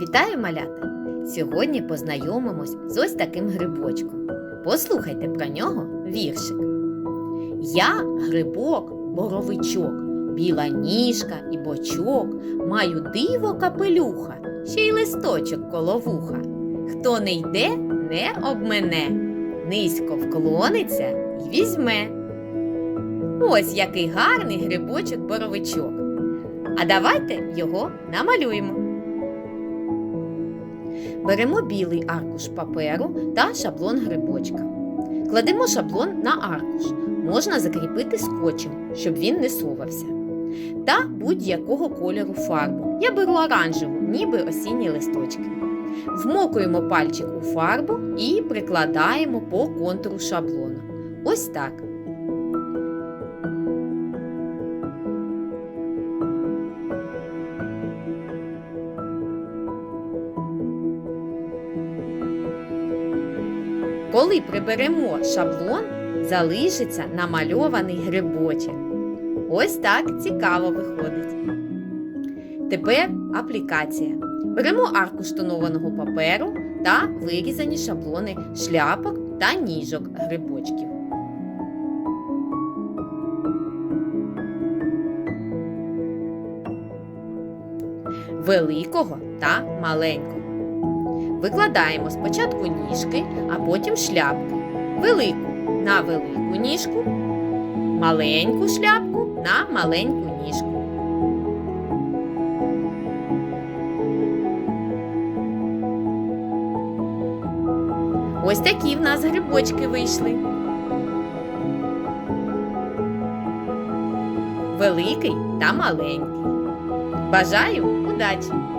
Вітаю, малята! Сьогодні познайомимось з ось таким грибочком. Послухайте про нього віршик. Я грибок, боровичок, біла ніжка і бочок, маю диво капелюха, ще й листочок коло вуха. Хто не йде, не обмене, низько вклониться й візьме. Ось який гарний грибочок боровичок. А давайте його намалюємо. Беремо білий аркуш паперу та шаблон грибочка. Кладемо шаблон на аркуш. Можна закріпити скотчем, щоб він не совався. Та будь-якого кольору фарбу. Я беру оранжеву, ніби осінні листочки. Вмокуємо пальчик у фарбу і прикладаємо по контуру шаблону. Ось так. Коли приберемо шаблон, залишиться намальований грибочок. Ось так цікаво виходить. Тепер аплікація. Беремо аркуш тонованого паперу та вирізані шаблони шляпок та ніжок грибочків. Великого та маленького. Викладаємо спочатку ніжки, а потім шляпки. Велику на велику ніжку, маленьку шляпку на маленьку ніжку. Ось такі в нас грибочки вийшли. Великий та маленький. Бажаю удачі!